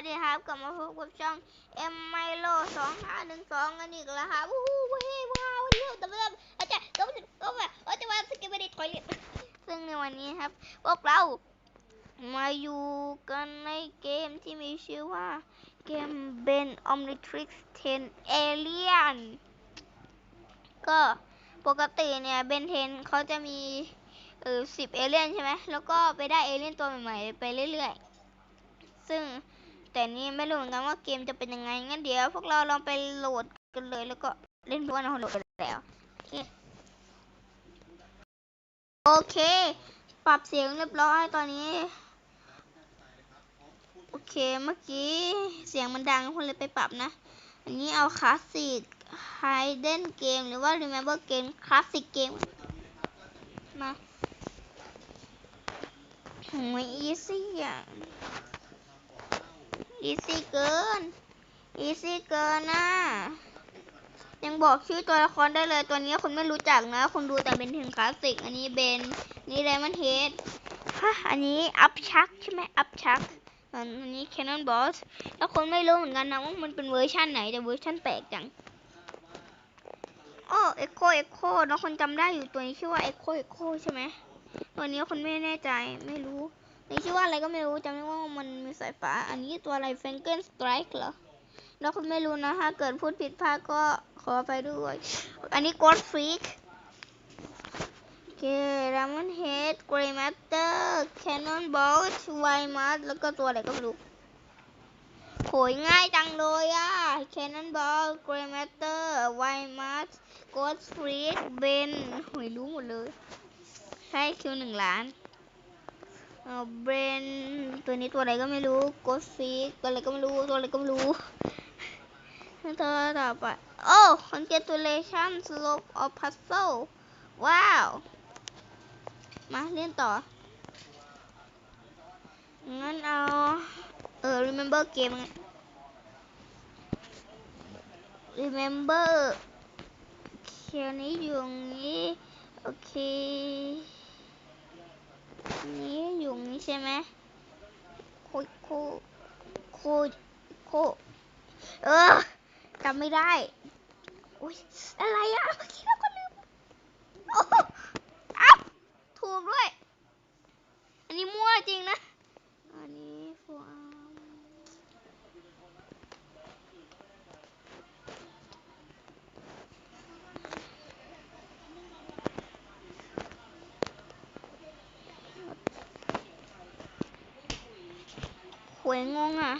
สดีครับกลับมาพบกับช่องเอ็มไมโลสองห้าหนึ่งสองกันอีกแล้วครับวู้ฮู้เฮ้ว้าววันนี้เราจะมาอาจารย์ก็ไม่ก็แบบเราจะมาสกิปไม่ได้ถอยเลยซึ่งในวันนี้ครับ พวกเรา มาอยู่กันในเกมที่มีชื่อว่า เกม Ben Omnitrix 10 Alien ก็ปกติเนี่ยเบนเทนเขาจะมีเออสิบเอเลี่ยนใช่ไหมแล้วก็ไปได้เอเลี่ยนตัวใหม่ๆไปเรื่อยๆ ซึ่ง แต่นี่ไม่รู้เหมือนกันว่าเกมจะเป็นยังไงงั้นเดี๋ยวพวกเราลองไปโหลดกันเลยแล้วก็เล่นพวกเราโหลดกันแล้วโอเค ปรับเสียงเรียบร้อยตอนนี้ โอเคเมื่อกี้เสียงมันดังคนเลยไปปรับนะ อันนี้เอาคลาสสิก Hidden Game หรือว่า Remember Game คลาสสิกเกมมาโหยอีซี่อะ อีซี่เกิน อีซี่เกินนะยังบอกชื่อตัวละครได้เลยตัวนี้คุณไม่รู้จักนะคุณดูแต่เป็นถึงคลาสสิก อันนี้เบน นี่ไดมอนเฮดฮะอันนี้อัพชักใช่ไหมอัพชักอันนี้แคนนอนบอสแล้วคนไม่รู้เหมือนกันนะว่ามันเป็นเวอร์ชันไหน แต่เวอร์ชันแปลกจังโอ้เอ็กโคเอ็กโคน้องคนจำได้อยู่ตัวนี้ชื่อว่าเอ็กโคเอ็กโคใช่ไหมตัวนี้คนไม่แน่ใจไม่รู้ นี่ชื่อว่าอะไรก็ไม่รู้จำได้ว่ามันมีสายฟ้า อันนี้ตัวอะไรแฟงเกิลสไตรค์เหรอแล้วคนไม่รู้นะถ้าเกิดพูดผิดพลาดก็ขอไปด้วย อันนี้กดฟรีกโอเครามอนเฮดเกรย์มาสเตอร์แคนนอนบอลไวมาร์แล้วก็ตัวอะไรก็ไม่รู้โหยง่ายจังเลยอะแคนนอนบอลเกรย์มาสเตอร์ไวมาร์กดฟรีกเบนโหยรู้หมดเลย ใช่คิวหนึ่งล้าน เออเบนตัวนี้ตัวอะไรก็ไม่รู้กดฟีกตัวอะไรก็ไม่รู้ตัวอะไรก็ไม่รู้ตัวต่อไปโอ้ congratulations slope of puzzle ว้าว มาเล่นต่อ งั้นเอา เออ remember game remember เคียวนี้อยู่งี้ โอเค นี้อยู่นี้ใช่ไหมโคโคโคโคเออจำไม่ได้อุ้ยอะไรอะเมื่อกี้เราก็ลืมโอ้อ้าถูกด้วย อันนี้มั่วจริงนะ อันนี้ฟูอาร์มห วยงงอะ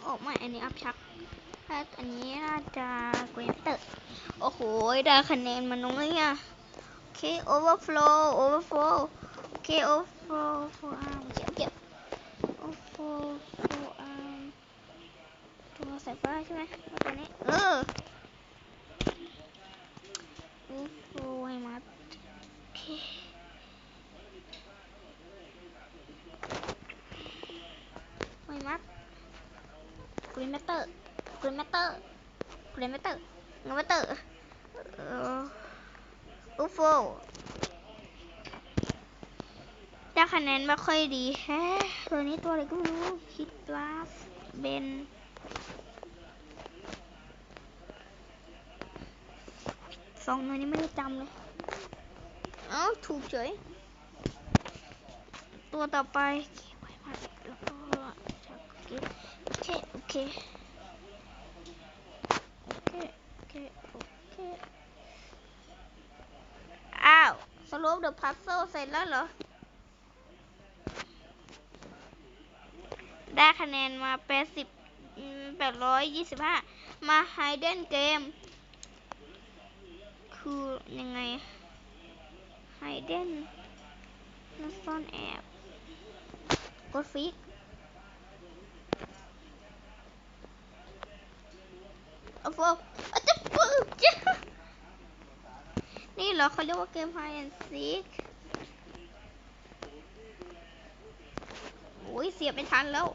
โอ้ไม่อันนี้อัพชักถ้าอันนี้น่าจะเกรนเตอร์โอ้โห ได้คะแนนมันน้อยอะโอเค overflow overflow โอเค overflow for arm เก็บเก็บ overflow for arm ตัวใสายฟ้าใช่ไหมอาตัวนี้ เออ overflow ให้มาโอเคไม่มัดกรีนแมตเตอร์กรีนแมตเตอร์กรีนแมตเตอร์งนแมตเตอร์อ่ออูโฟได้คะแนนไม่ค่อยดีแฮะตัวนี้ตัวอะไรก็ไม่รู้ คิดกลาสเบน สองตัวนี้ไม่ได้จำเลย เอ้าถูกเฉย ตัวต่อไปไว้มาแล้วก็ชักเก็บโอเค โอเค โอเค โอเค โอเค อ้าวสรุปเดอะพัซเซิลเสร็จแล้วเหรอ ได้คะแนนมาแปดสิบแปดร้อยยี่สิบห้ามาไฮเดนเกม คือยังไงไฮเดนนักซ่อนแอบ กดฟิก โอ้โหอจะปึกจ้ะนี่เหรอเขาเรียกว่าเกม Hide and Seek โอ้ยเสียบไม่ทันแล้ว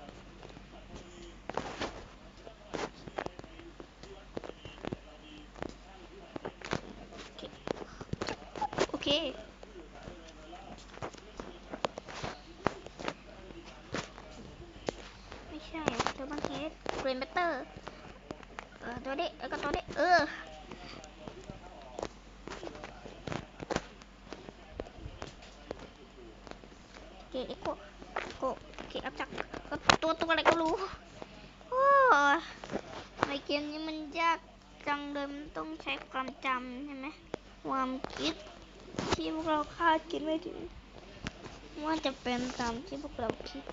โไม่ใช่เทอร์บันเฮดเกรนเบเตอร์ เออตัวนี้แล้วก็ตัวนี้เออ เกตเอ็กโกโกเกตอัพจักก็ตัวตัวอะไรก็รู้โอ้ยในเกมนี้มันยากจังเลยมันต้องใช้ ความจำใช่ไหมความคิดที่พวกเราคาดคิดไม่ถึงว่าจะเป็นตามที่พวกเราคิด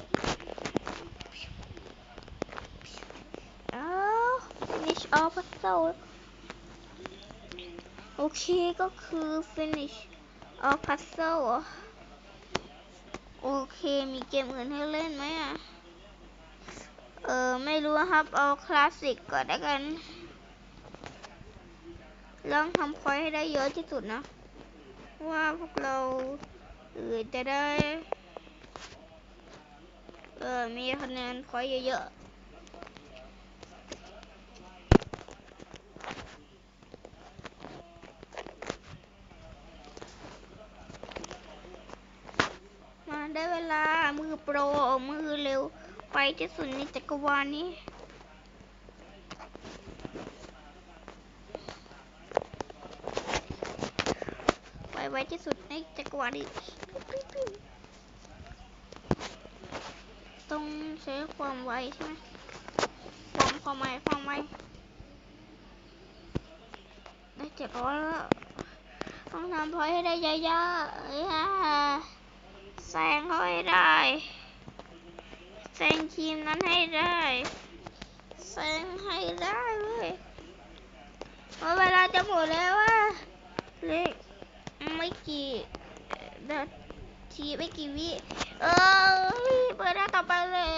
อ้าว finish all puzzle โอเคก็คือ finish all puzzle เหรอโอเคมีเกมอื่นให้เล่นไหมอะ เออไม่รู้ครับ เอาคลาสสิกก่อนแล้วกัน ลองทำพอยให้ได้เยอะที่สุดนะว่าพวกเราเออจะได้ เออมีคะแนนพอยเยอะๆ มาได้เวลามือโปร มือเร็ว ไปที่สุดในจักรวาลนี้ ไปไว ที่สุดในจักรวาลนี้ต้องใช้ความไวใช่ไหมความความไวความไวได้เจ็ดร้อยแล้วต้องทำพอยให้ได้เยอะๆเอ้ยฮ่าแซงเขาให้ได้แซงทีมนั้นให้ได้แซงให้ได้เว้ยเพราเวลาจะหมดแล้วว่าเล็ก ไม่กี่นาทีไม่กี่วิเออเปิดหน้าต่อไปแล้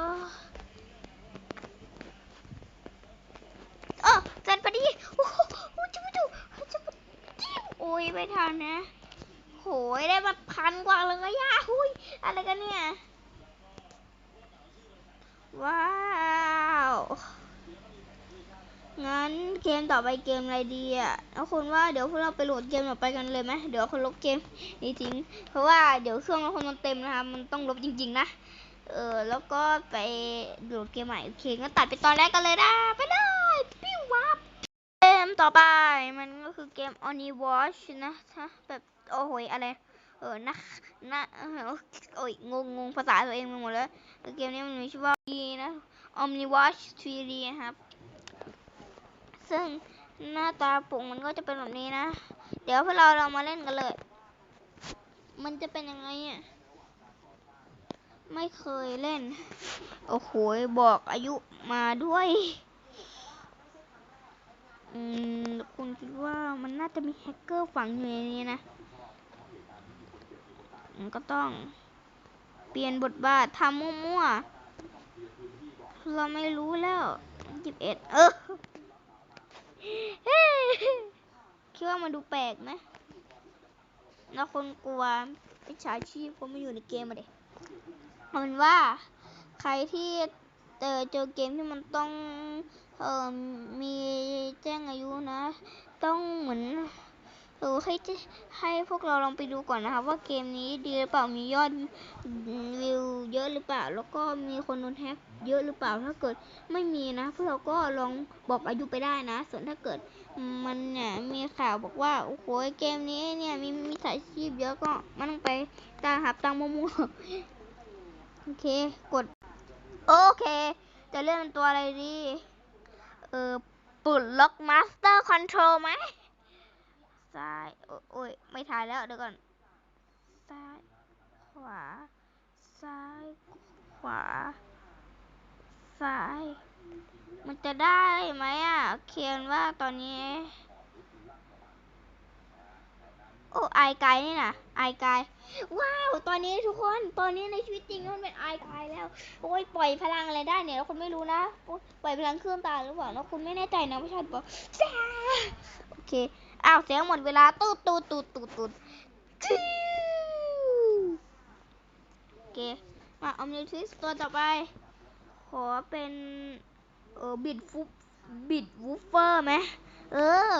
วเออเสร็จพอดีโอ้โหจุ๊บจุ๊บจุ๊บโอ้ยไม่ทันนะโหยได้มาพันกว่าเลยอะหุยอะไรกันเนี่ย ว้าว งั้นเกมต่อไปเกมอะไรดีอะแล้วคุณว่าเดี๋ยวพวกเราไปโหลดเกมต่อไปกันเลยไหมเดี๋ยวคนลบเกมนี้ทิ้งเพราะว่าเดี๋ยวเครื่องคนมันเต็มนะครับมันต้องลบจริง ๆ นะ เออแล้วก็ไปโหลดเกมใหม่โอเคงั้นตัดไปตอนแรกกันเลยนะไปเลยปิ้ววับเกมต่อไปมันก็คือเกม Oni Watch นะถ้าแบบโอ้โหอะไรเออนะนะเออโอ้ยงงงงภาษาตัวเองไปหมดแล้วเกมนี้มันมีชื่อว่าดีนะ Omni Watch 3D นะครับ ซึ่งหน้าตาปุ่มมันก็จะเป็นแบบนี้นะ เดี๋ยวพวกเราเรามาเล่นกันเลย มันจะเป็นยังไงอะ ไม่เคยเล่น โอ้โห บอกอายุมาด้วย อืมคุณคิดว่ามันน่าจะมีแฮกเกอร์ฝังอยู่ในนี้นะมันก็ต้อง เปลี่ยนบทบาททำมั่วๆ เราไม่รู้แล้วยิบเอ็ดเออ คิดว่ามันดูแปลกไหมแล้วคนกลัวมิจฉาชีพเพราะม่อยู่ในเกมมาเด็เอาเป็นว่าใครที่เจอเจอเกมที่มันต้องเอ่อมีแจ้งอายุนะ ต้องเหมือน เออให้ให้พวกเราลองไปดูก่อนนะครับว่าเกมนี้ดีหรือเปล่ามียอดวิวเยอะหรือเปล่า แล้วก็มีคนโดนแฮกเยอะหรือเปล่าถ้าเกิดไม่มีนะพวกเราก็ลองบอกอายุไปได้นะ ส่วนถ้าเกิดมันเนี่ยมีข่าวบอกว่าโอ้โหเกมนี้เนี่ยมีมีสายชีพเยอะก็มันต้องไปตามหาตังมั่วๆโอเคกดโอเคจะเล่นเป็นตัวอะไรดี เออปลดล็อกมาสเตอร์คอนโทรลไหม ซ้าย โอ้ยไม่ถ่ายแล้วเดี๋ยวก่อน ซ้าย ขวา ซ้าย ขวา ซ้าย มันจะได้ไหมอะ เขียนว่าตอนนี้ โอ้ไอายกายนี่นะไอายกายว้าว ตอนนี้ทุกคน ตอนนี้ในชีวิตจริงมันเป็นไอายกายแล้ว โอ้ยปล่อยพลังอะไรได้เนี่ยแล้วคุณไม่รู้นะ ปล่อยพลังเครื่องตาหรือเปล่าแล้วคุณไม่แน่ใจนะไม่ใช่บอกจ้าโอเค อ้าวเสียงหมดเวลาตูดตูดตูดตูดตูดโอเค มาออมนิทิสตัวต่อไป ขอเป็น เออบิดฟุบบิดวูฟเฟอร์ไหมเออ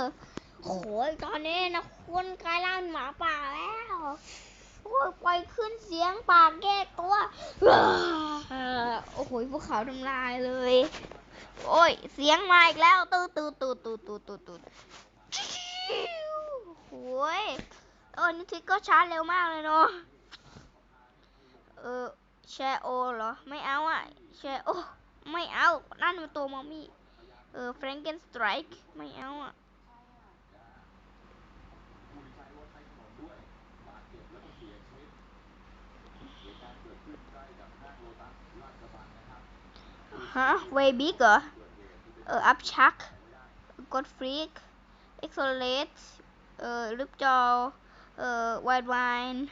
โอ้ยตอนนี้นะคนกลายร่างหมาป่าแล้วโอ้ยปล่อยขึ้นเสียงปากแก้ตัวโอ้โหภูเขาทำลายเลย โอ้ย เสียงมาอีกแล้ว ตูดตูดตูดตูดตูดตูดตูด โอ้ยเออนี่ทิกก็ชาร์จเร็วมากเลยเนาะเออแชร์โอเหรอ ไม่เอาอะแชร์โอไม่เอา นั่นมันตัวมัมมี่เออแฟรงเกนสไตรค์ไม่เอาอะฮะเวบิกเหรอ เออ อัพชักกดฟรีก เอ็กโซเลตเอ่อลิปจอเอ่อไวด์ไวน์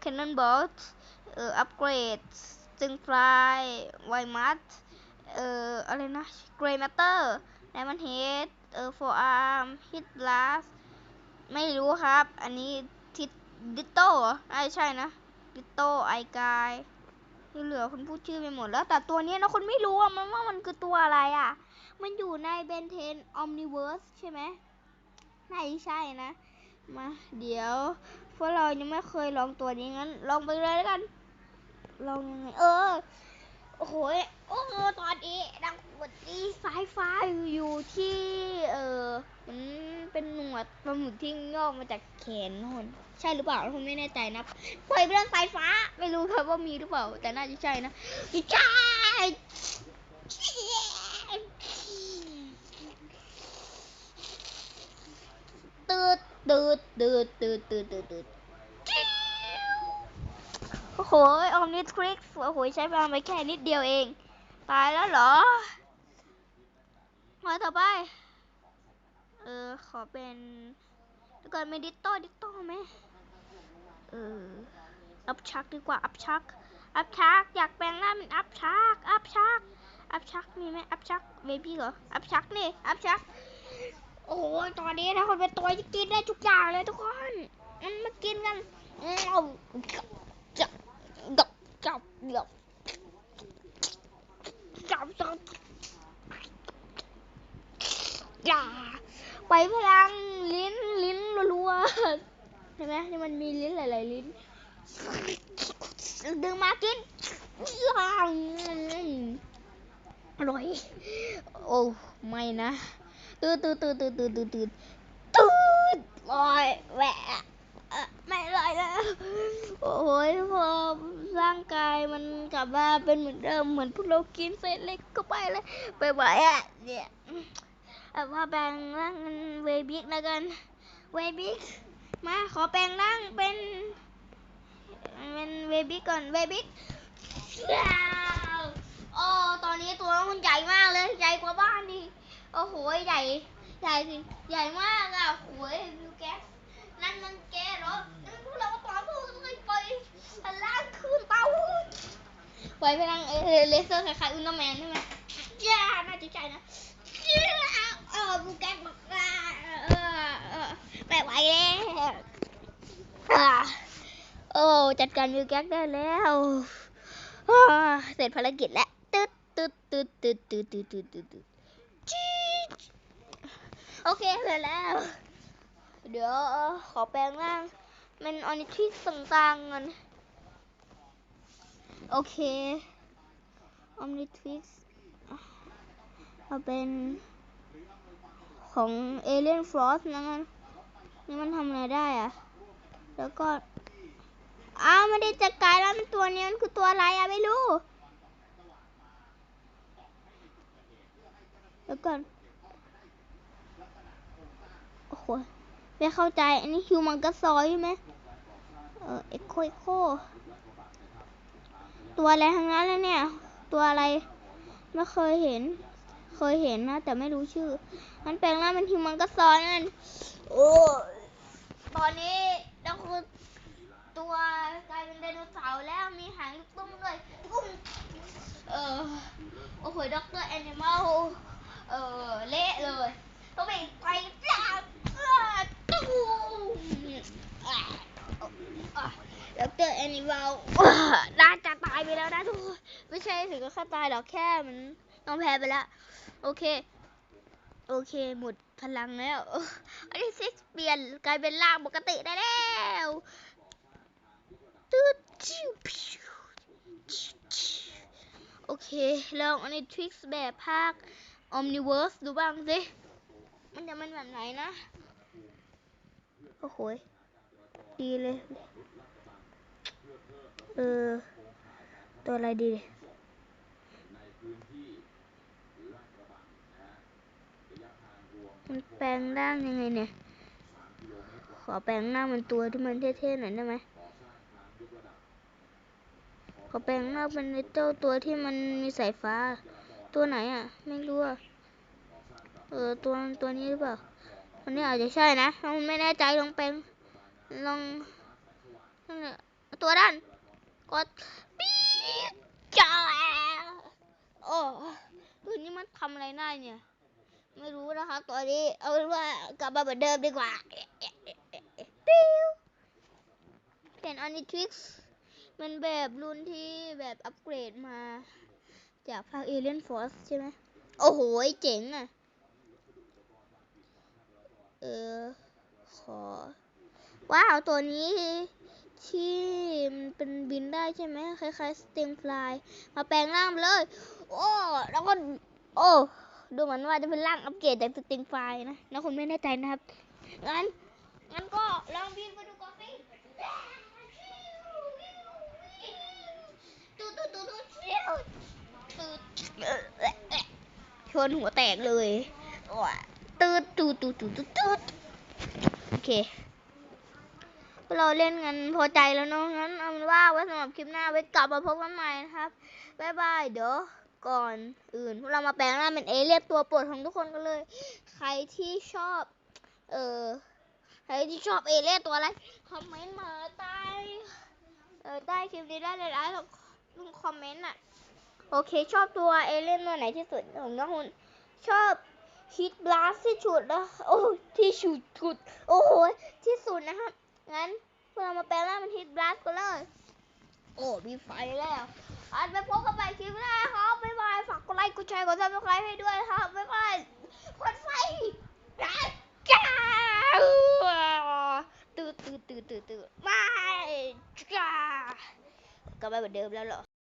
แคนนอนบอลเอ่ออัปเกรดจึงฟลายไวมัดเอ่ออะไรนะเกรย์มัตเตอร์ไดมอนเฮดเอ่อโฟอาร์มฮิตลาสไม่รู้ครับ อันนี้ทิดดิโต้เหรอน่ใช่นะดิโต้ไอกายที่เหลือคนพูดชื่อไปหมดแล้ว แต่ตัวนี้นะคนไม่รู้อะมันว่ามันคือตัวอะไรอะมันอยู่ในเบนเทนออมนิเวิร์สใช่ไหม น่าจะใช่นะ มา เดี๋ยวพวกเรายังไม่เคยลองตัวนี้งั้น ลองไปเลยแล้วกัน ลองยังไง เออ โอ้โห โอ้โห ตอนนี้ดังหมดที่สายฟ้าอยู่ที่ เออมันเป็นหนวดปลาหมึกที่งอกมาจากแขนโน่นใช่หรือเปล่าผมไม่แน่ใจนะปล่อยเรื่องสายฟ้า ไม่รู้ครับว่ามีหรือเปล่า แต่น่าจะใช่นะใช่ ตืดตืดตืดตืดตืดตืดตืดโอ้โหออมนิทริกโอ้โหใช้พลังไปแค่นิดเดียวเอง ตายแล้วเหรอ มาต่อไป เออ ขอเป็นแล้วก่อนเป็นดิโต้ดิโต้ไหมเออ อัพชักดีกว่า อัพชัก อัพชัก อยากแปลงร่างเป็นอัพชัก อัพชัก อัพชักมีไหมอัพชักเบบี้เหรอ อัพชักนี่ อัพชัก โอ้โห ตอนนี้นะคนเป็นตัวที่กินได้ทุกอย่างเลยทุกคนมากินกันเอาจับจับจับจับจับจับอย่าไปพลังลิ้นลิ้นรัวๆเห็นไหมที่มันมีลิ้นหลายๆลิ้น ดึงมากินอร่อย โอ้ ไม่นะ ตืดตืดตืดตืดตืดตืดตืดตืดลอยแหวะไม่ลอยแล้วโอ้ยพอร่างกายมันกลับมาเป็นเหมือนเดิมเหมือนพวกเรากินเศษเล็กก็ไปเลยไปไหวอะเนี่ยอาว่าแปลงร่างเป็นเวบิกแล้วกันเวบิกมาขอแปลงร่างเป็นเป็นเวบิกก่อนเวบิกว้โอ้ตอนนี้ตัวมันใหญ่มากเลยใหญ่กว่าบ้านนี่ โอ้โหใหญ่ใหญ่สิใหญ่มากอะโว้ยวิวแก๊สนั่นมันแก๊สเหรอนั่นพวกเราก็ปลอยพวกไรไปล่างขึ้นเตาปล่อยพลังเอเลเซอร์คล้ายๆอุลตร้าแมนใช่ไหมย่าน่าจะใจนะเออวิวแก๊สบอกว่าเออเออไม่ไหวแล้วโอ้จัดการวิวแก๊กได้แล้วเสร็จภารกิจแล้วตึ๊ดตึ๊ดตึ๊ดตึ๊ดตึ๊ดตึ๊ดตึ๊ด โอเคเสร็จแล้ว เดี๋ยวขอแปลงร่างเป็นออนิทิสต่างๆกันโอเคออนิทิสเอาเป็นของเอเลียนฟรอสนะงั้นนี่มันทำอะไรได้อะแล้วก็ อ้าวไม่ได้จะกลายแล้วเป็นตัวนี้มันคือตัวอะไรอะไม่รู้ แล้วก่อน โอ้โหไม่เข้าใจ อันนี้ฮิวมังกัสซอยใช่ไหมเออเอ็กโคเอ็กโค ตัวอะไรทั้งนั้นเลยเนี่ย ตัวอะไรไม่เคยเห็น เคยเห็นนะ แต่ไม่รู้ชื่อ มันแปลงร่างเป็นฮิวมังกัสซอยนั่นโอ้ตอนนี้เราคือตัวกลายเป็นไดโนเสาร์แล้วมีหางลูกตุ้มเลยตุ้มเออโอ้โหด็อกเตอร์แอนิมอลเออเละเลยต้องไปไปแล้วตุ้ม ด็อกเตอร์แอนิมอลน่าจะตายไปแล้วนะทุกคนไม่ใช่ถึงกับฆ่าตายหรอกแค่มันต้องแพ้ไปแล้ว โอเค โอเค หมดพลังแล้วอันนี้ซิกเปลี่ยนกลายเป็นร่างปกติได้แล้วตืดชิวพิวโอเคลองอันนี้ทริกซ์แบบภาค Omniverse ดูบ้างสิ มันจะเป็นแบบไหนนะ โอ้โหดีเลย เออ ตัวอะไรดีมันแปลงร่างยังไงเนี่ย ขอแปลงร่างเป็นตัวที่มันเท่ๆหน่อยได้ไหมขอแปลงร่าเป็นเจ้าตัวที่มันมีสายฟ้า ตัวไหนอะ ไม่รู้อะ เออ ตัวตัวนี้หรือเปล่า อันนี้อาจจะใช่นะถ้ามันไม่แน่ใจลองแปลงลองตัวด้านกดปี๊ดจ้าโอ้ตัวนี้มันทำอะไรได้เนี่ย ไม่รู้นะคะตัวนี้ เอาเป็นว่ากลับมาเหมือนเดิมดีกว่าปิ้วเป็นอนิทริกซ์มันแบบรุ่นที่แบบอัปเกรดมา จากภาคเอเลียนฟอร์สใช่ไหม โอ้โห เจ๋งอะ เออ ขอ ว้าว ตัวนี้ที่มันเป็นบินได้ใช่ไหมคล้ายๆสเต็งฟลายมาแปลงร่างเลย โอ้แล้วก็ โอ้ดูเหมือนว่าจะเป็นร่างอัปเกรดจากสเต็งฟลายนะแล้วคุณไม่แน่ใจนะครับงั้นงั้นก็ลองบินไปดูก่อนสิตูดตูดตูดตูดเชี่ยวตูดชนหัวแตกเลยว้า ตูตูตูตูตูดตูดโอเค เราเล่นกันพอใจแล้วเนาะงั้นเอาเป็นว่าไว้สำหรับคลิปหน้าไว้กลับมาพบกันใหม่นะครับบ๊ายบายเดี๋ยวก่อนอื่นพวกเรามาแปลงร่างเป็นเอเลี่ยนตัวโปรดของทุกคนกันเลย ใครที่ชอบ เออใครที่ชอบเอเลี่ยนตัวอะไรคอมเมนต์มาใต้เออใต้คลิปนี้ได้เลยนะลองคอมเมนต์อะ โอเค ชอบตัวเอเลี่ยนตัวไหนที่สุดผมนะคุณชอบ ฮิตบลัสที่สุดนะโอ้ที่สุดสุดโอ้โหที่สุดนะครับงั้นเรามาแปลงร่างเป็นฮิตบลัสกันเลยโอ้มีไฟแล้วอันไปพบกันใหม่คลิปหน้าครับบ๊ายบายฝากกดไลค์กดแชร์กดซับสไครต์ให้ด้วยครับบ๊ายบายกดไฟจ้าจ้าตื่นตื่นตื่นตื่นตื่นไม่จ้ากลับมาเหมือนเดิมแล้วเหรอ